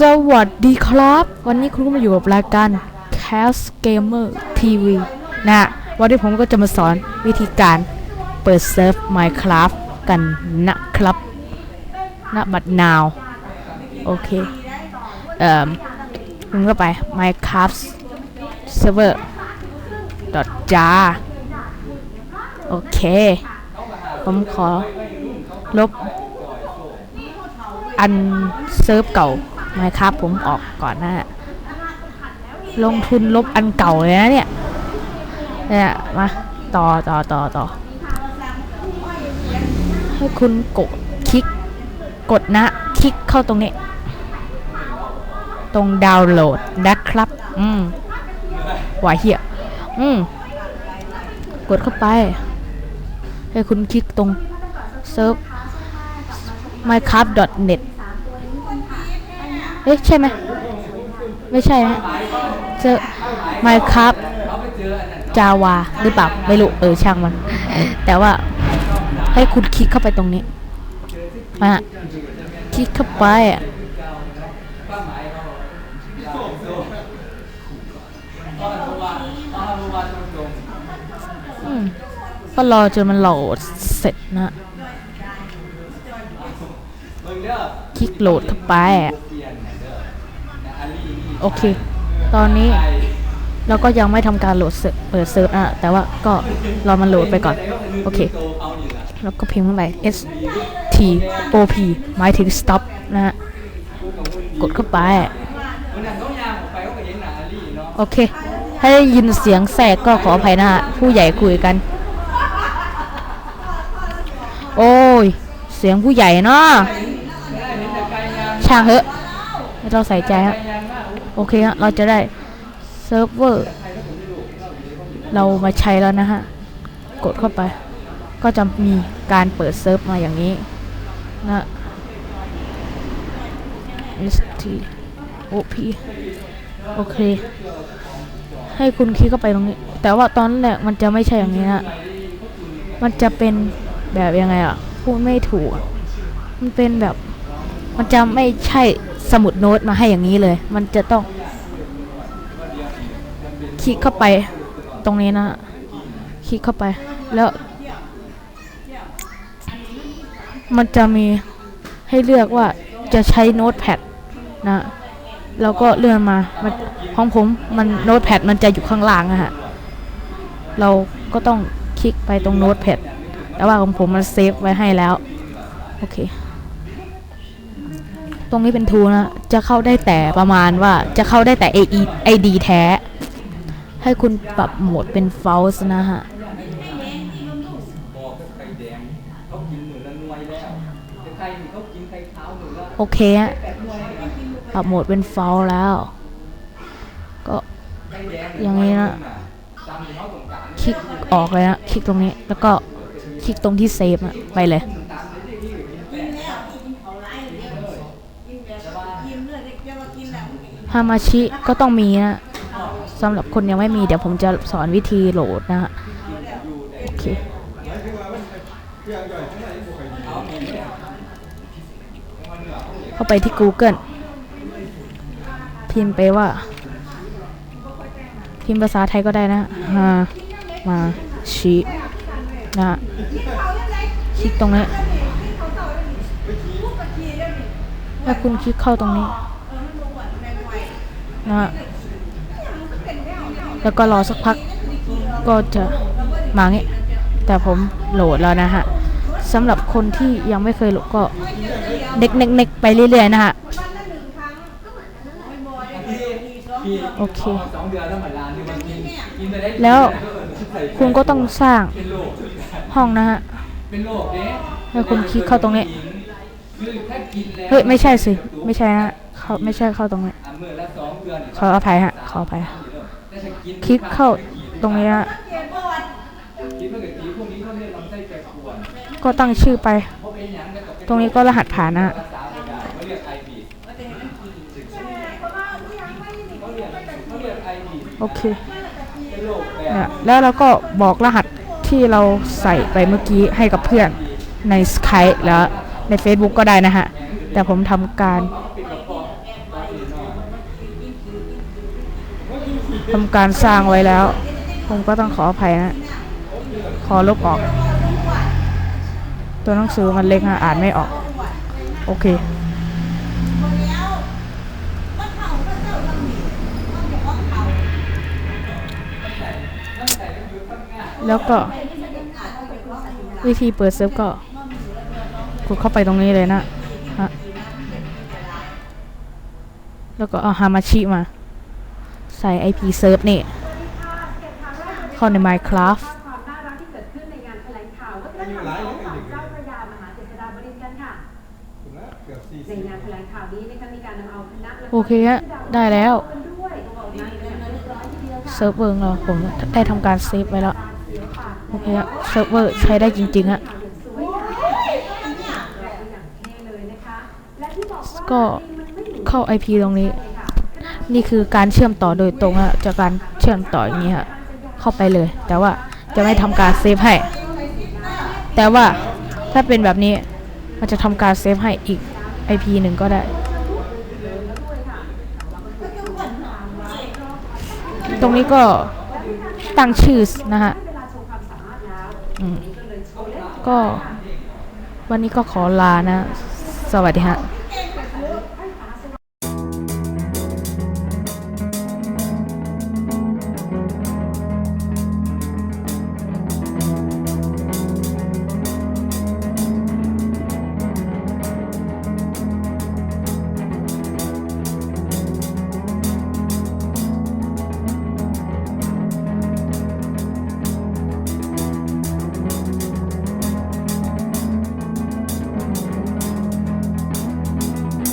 สวัสดีครับ วันนี้คุณก็มาอยู่กับรายการ Cast Gamer TV นะวันนี้ผมก็จะมาสอนวิธีการเปิดเซิร์ฟ Minecraft กันนะครับณบัดนาว โอเค เอ่อคุณก็ไป Minecraft Server jar โอเค ผมขอลบอันเซิร์ฟเก่า นะครับผมออกก่อนนะฮะลงทุนลบอันเก่าเลยนะเนี่ย เนี่ยมาต่อต่อต่อต่อให้คุณกดคลิกกดนะ คลิกเข้าตรงนี้ ตรงดาวน์โหลดนะครับ อืมหวาเหี้ยอืมกดเข้าไป ให้คุณคลิกตรงเซิร์ฟ minecraft.net เอ๊ะใช่ไหมไม่ใช่นะเจอ minecraft java หรือเปล่าไม่รู้เออช่างมัน แต่ว่าให้คุณคลิกเข้าไปตรงนี้อะคลิกเข้าไปอะก็รอจนมันโหลดเสร็จนะ คลิกโหลดเข้าไปอะ โอเค ตอนนี้เราก็ยังไม่ทำการโหลดเซิร์ฟเปิดเซิร์ฟอะแต่ว่าก็รอมันโหลดไปก่อน โอเค แล้วก็พิมพ์เข้าไป S T O P หมายถึง stop นะฮะ กดเข้าไป โอเค ถ้าได้ยินเสียงแทรกก็ขออภัยนะฮะ ผู้ใหญ่คุยกัน โอ้ย เสียงผู้ใหญ่เนาะช่างเหอะ ไม่ต้องใส่ใจฮะโอเคฮะเราจะได้เซิร์ฟเวอร์เรามาใช้แล้วนะฮะ กดเข้าไป ก็จะมีการเปิดเซิร์ฟมาอย่างนี้นะ S T O P โอเค ให้คุณคลิกเข้าไปตรงนี้ แต่ว่าตอนแรกมันจะไม่ใช่อย่างนี้นะมันจะเป็นแบบยังไงอะพูดไม่ถูก มันเป็นแบบ มันจะไม่ใช่ สมุดโน้ตมาให้อย่างนี้เลย มันจะต้อง คลิกเข้าไปตรงนี้นะ คลิกเข้าไป แล้ว มันจะมีให้เลือกว่าจะใช้โน้ตแพดนะ แล้วก็เลื่อนมามันของผมมันโน้ตแพดมันจะอยู่ข้างล่างอะฮะ เราก็ต้องคลิกไปตรงโน้ตแพดแต่ว่าของผมมันเซฟไว้ให้แล้ว โอเค ตรงนี้เป็นทูนะ จะเข้าได้แต่ประมาณว่าจะเข้าได้แต่ AE ID แท้ ให้คุณปรับโหมดเป็น false นะฮะ โอเคฮะ ปรับโหมดเป็น false แล้ว ก็อย่างนี้นะ คลิกออกเลยนะ คลิกตรงนี้ แล้วก็คลิกตรงที่เซฟอะไปเลย ฮามาชิก็ต้องมีนะสำหรับคนยังไม่มีเดี๋ยวผมจะสอนวิธีโหลดนะฮะโอเคเข้าไปที่ Google พิมพ์ไปว่า พิมพ์ภาษาไทยก็ได้นะฮามาชินะฮะคลิกตรงนี้ ถ้าคุณคลิกเข้าตรงนี้นะฮะแล้วก็รอสักพักก็จะมาเงี้ยแต่ผมโหลดแล้วนะฮะสำหรับคนที่ยังไม่เคยโหลดก็เน็กเน็กเน็กไปเรื่อยๆนะฮะโอเค แล้วคุณก็ต้องสร้างห้องนะฮะให้คุณคลิกเข้าตรงนี้ เฮ้ย ไม่ใช่สิ ไม่ใช่ฮะเขาไม่ใช่เข้าตรงนี้ขออภัยฮะ ขออภัยคลิกเข้าตรงนี้ฮะก็ตั้งชื่อไป ตรงนี้ก็รหัสผ่านนะฮะโอเคเนี่ยแล้วเราก็บอกรหัสที่เราใส่ไปเมื่อกี้ให้กับเพื่อนใน Skype แล้ว ใน Facebook ก็ได้นะฮะ แต่ผมทำการทำการสร้างไว้แล้ว ผมก็ต้องขออภัยนะขอลบออก ตัวหนังสือมันเล็กอ่านไม่ออก โอเคแล้วก็วิธีเปิดเซิร์ฟก็ กดเข้าไปตรงนี้เลยนะฮะแล้วก็เอาฮามาชิมา ใส่ IP เซิร์ฟนี่เข้าใน Minecraft ความน่ารักที่เกิดขึ้นในงานแถลงข่าววัฒนธรรมของฝั่งเจ้าพระยามหาเจษฎาบดินทร์กันค่ะ ในงานแถลงข่าวนี้นะคะมีการนำเอาคณะละรโอเคฮะได้แล้วกันด้วยงานเป็นเรียบร้อยทีเดียวค่ะเซิร์ฟเวอร์ของเราผมได้ทำการเซฟไว้แล้วเสียปากโอเคฮะเซิร์ฟเวอร์ใช้ได้จริงๆฮะ ข่าวอย่างสวยงามอย่างเท่เลยนะคะและที่บอ ก็เข้า IP ตรงนี้ นี่คือการเชื่อมต่อโดยตรงฮะจากการเชื่อมต่ออย่างนี้ฮะเข้าไปเลย แต่ว่าจะไม่ทำการเซฟให้ แต่ว่าถ้าเป็นแบบนี้มันจะทำการเซฟให้อีก IP หนึ่งก็ได้ ตรงนี้ก็ตั้งชื่อนะฮะก็วันนี้ก็ขอลานะ สวัสดีฮะ